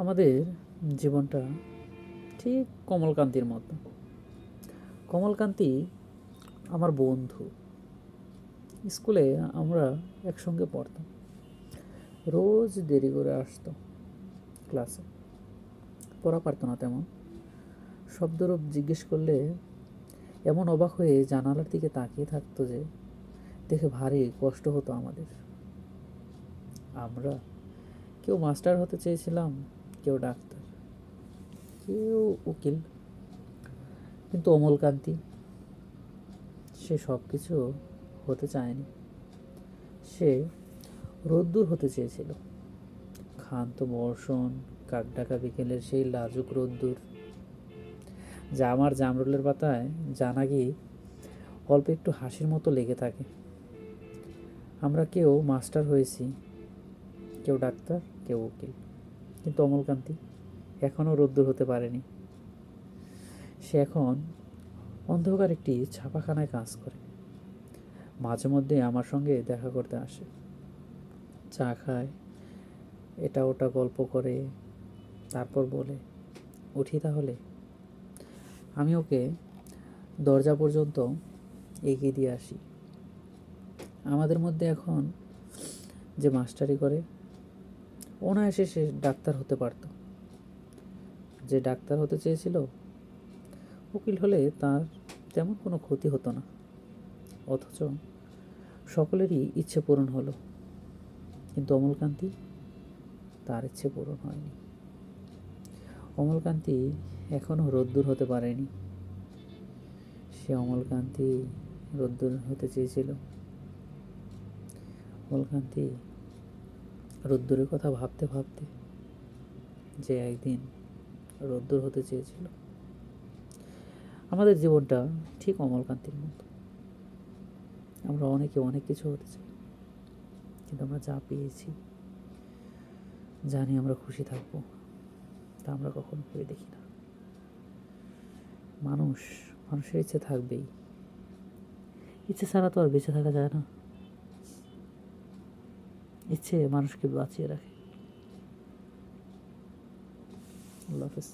আমাদের জীবনটা ঠিক কমলকান্তির মতো। কমলকান্তি আমার বন্ধু। স্কুলে আমরা একসঙ্গে পড়তাম। রোজ দেরি করে আসতো ক্লাসে। পড়া পারতো না তেমন। শব্দরূপ জিজ্ঞেস করলে এমন অবাক হয়ে জানালার দিকে তাকিয়ে থাকতো যে, দেখে ভারী কষ্ট হতো আমাদের। আমরা কেউ মাস্টার হতে চেয়েছিলাম। কেউ ডাক্তার, কেউ উকিল, কিন্তু অমলকান্তি, সে সব কিছু হতে চায়নি। সে রোদ্দুর হতে চেয়েছিল। ক্ষান্ত বর্ষণ, কাকডাকা বিকেলের সেই লাজুক রোদ্দুর যা আমার জামরুলের পাতায় জানা গিয়ে অল্প একটু হাসির মতো লেগে থাকে। আমরা কেউ মাস্টার হয়েছি, কেউ ডাক্তার, কেউ উকিল। কিন্তু অমলকান্তি এখনও রোদ্দুর হতে পারেনি। সে এখন অন্ধকার একটি ছাপাখানায় কাজ করে। মাঝে মধ্যে আমার সঙ্গে দেখা করতে আসে। চা খায়, এটা ওটা গল্প করে, তারপর বলে, উঠি তাহলে। আমি ওকে দরজা পর্যন্ত এগিয়ে দিয়ে আসি। আমাদের মধ্যে এখন যে মাস্টারি করে অনায়াসে সে ডাক্তার হতে পারত। যে ডাক্তার হতে চেয়েছিল, উকিল হলে তার তেমন কোনো ক্ষতি হতো না। অথচ সকলেরই ইচ্ছে পূরণ হলো। কিন্তু অমলকান্তি তার ইচ্ছে পূরণ হয়নি। অমলকান্তি এখনও রোদ্দুর হতে পারেনি। সে অমলকান্তি রোদ্দুর হতে চেয়েছিল। অমলকান্তি রোদ্দুরের কথা ভাবতে ভাবতে যে একদিন রোদ্দুর হতে চেয়েছিল। আমাদের জীবনটা ঠিক অমলকান্তির মতো। আমরা অনেকে অনেক কিছু হতে চাই, কিন্তু আমরা যা পেয়েছি জানি আমরা খুশি থাকব, তা আমরা কখনো করে দেখি না। মানুষ, মানুষের ইচ্ছে থাকবেই। ইচ্ছে ছাড়া তো আর বেঁচে থাকা যায় না। ইচ্ছে মানুষকে বাঁচিয়ে রাখে। আল্লাহ হাফেজ।